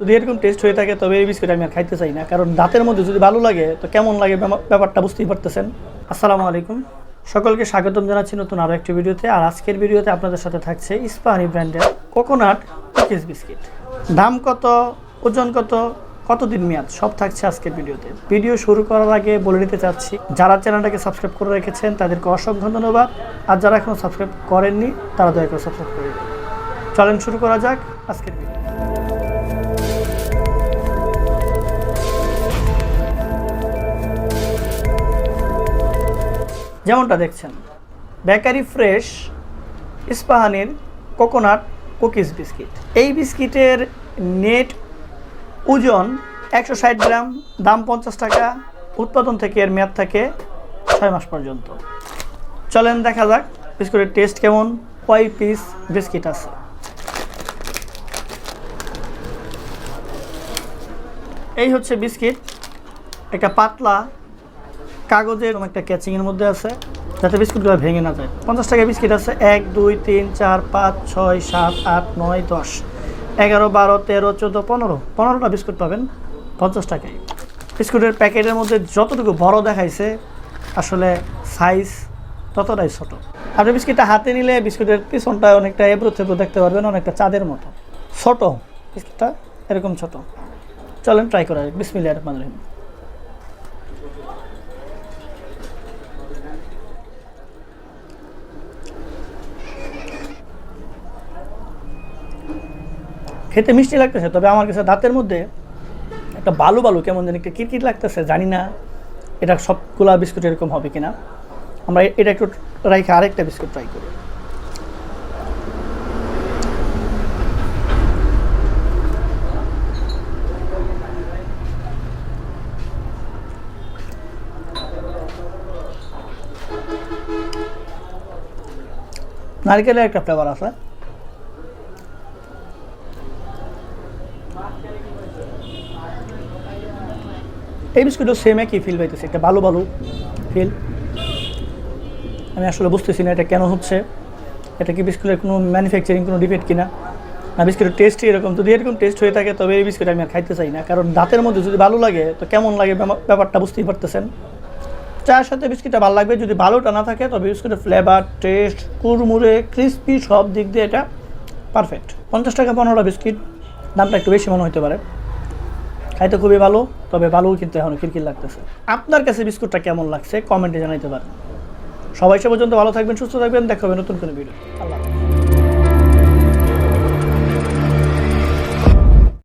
যদি এরকম টেস্ট হয়ে থাকে, তবে এই বিস্কুট আমি আর খাইতে চাই না। কারণ দাঁতের মধ্যে যদি ভালো লাগে, তো কেমন লাগে ব্যাপারটা বুঝতেই পারতেছেন। আসসালামু আলাইকুম। সকলকে স্বাগতম জানাচ্ছি নতুন আরও একটি ভিডিওতে। আর আজকের ভিডিওতে আপনাদের সাথে থাকছে ইস্পাহানি ব্র্যান্ডের কোকোনাট কুকিজ বিস্কিট দাম কত, ওজন কত, কতদিন মেয়াদ, সব থাকছে আজকের ভিডিওতে। ভিডিও শুরু করার আগে বলে দিতে চাচ্ছি, যারা চ্যানেলটাকে সাবস্ক্রাইব করে রেখেছেন, তাদেরকে অসংখ্য ধন্যবাদ। আর যারা এখনও সাবস্ক্রাইব করেননি, তারা দয়া করে সাবস্ক্রাইব করে চলেন শুরু করা যাক আজকের ভিডিও যেমনটা দেখছেন। বেকারি ফ্রেশ ইস্পাহানির কোকোনাট কুকিজ বিস্কিট। এই বিস্কিটের নেট ওজন একশো ষাট গ্রাম, দাম পঞ্চাশ টাকা, উৎপাদন থেকে এর মেয়াদ থাকে ছয় মাস পর্যন্ত। চলেন দেখা যাক বিস্কুটের টেস্ট কেমন, কয় পিস বিস্কিট আছে। এই হচ্ছে বিস্কিট, একটা পাতলা কাগজের একটা ক্যাচিংয়ের মধ্যে আছে, যাতে বিস্কুটগুলো ভেঙে না যায়। পঞ্চাশ টাকা বিস্কিট আছে, এক, দুই, তিন, চার, পাঁচ, ছয়, সাত, আট, নয়, দশ। এগারো, বারো, তেরো, চোদ্দ, পনেরো। পনেরোটা বিস্কুট পাবেন পঞ্চাশ টাকায়। বিস্কুটের প্যাকেটের মধ্যে যতটুকু বড় দেখাইছে, আসলে সাইজ ততটাই ছোট। আপনি বিস্কিটটা হাতে নিলে বিস্কুটের পিছনটা অনেকটা এবড়ো থেবড়ো দেখতে পারবেন, অনেকটা চাঁদের মতো। ছোট বিস্কিটটা এরকম ছোট। চলেন ট্রাই করা বিসমিল্লাহ রহমান রহিম। খেতে মিষ্টি লাগতেছে, তবে আমার কাছে দাঁতের মধ্যে একটা বালু বালু কেমন জানি একটা কিটকিট লাগতেছে, জানি না এটা সবগুলা বিস্কুট এরকম হবে কিনা। আমরা এটা একটু রাইখে আরেকটা বিস্কুট ট্রাই করি। নারকেলের একটা ফ্লেভার আছে। এই বিস্কুটও সেম একই ফিল পাইতেছে, একটা ভালো ভালো ফিল আমি আসলে বুঝতেছি না এটা কেন হচ্ছে। এটা কি বিস্কুটের কোনো ম্যানুফ্যাকচারিং কোনো ডিফেক্ট কিনা? না, বিস্কুটের টেস্টই এরকম। যদি এরকম টেস্ট হয়ে থাকে, তবে এই বিস্কুট আমি আর খাইতে চাই না। কারণ দাঁতের মধ্যে যদি ভালো লাগে, তো কেমন লাগে ব্যাপারটা বুঝতেই পারতেছেন। চায়ের সাথে বিস্কিটটা ভালো লাগবে। যদি ভালোটা না থাকে, তবে বিস্কুটের ফ্লেভার টেস্ট কুরমুরে ক্রিস্পি সব দিক দিয়ে এটা পারফেক্ট পঞ্চাশ টাকা, পনেরোটা বিস্কিট। দামটা একটু বেশি মনে হতে পারে। খাইতে খুবই ভালো, তবে ভালো কিন্তু এখন কিরকির লাগতেছে। আপনার কাছে বিস্কুটটা কেমন লাগছে? কমেন্টে জানাইতে পারেন। সবাই সে পর্যন্ত ভালো থাকবেন, সুস্থ থাকবেন, দেখা হবে নতুন কোনো ভিডিও আল্লাহ।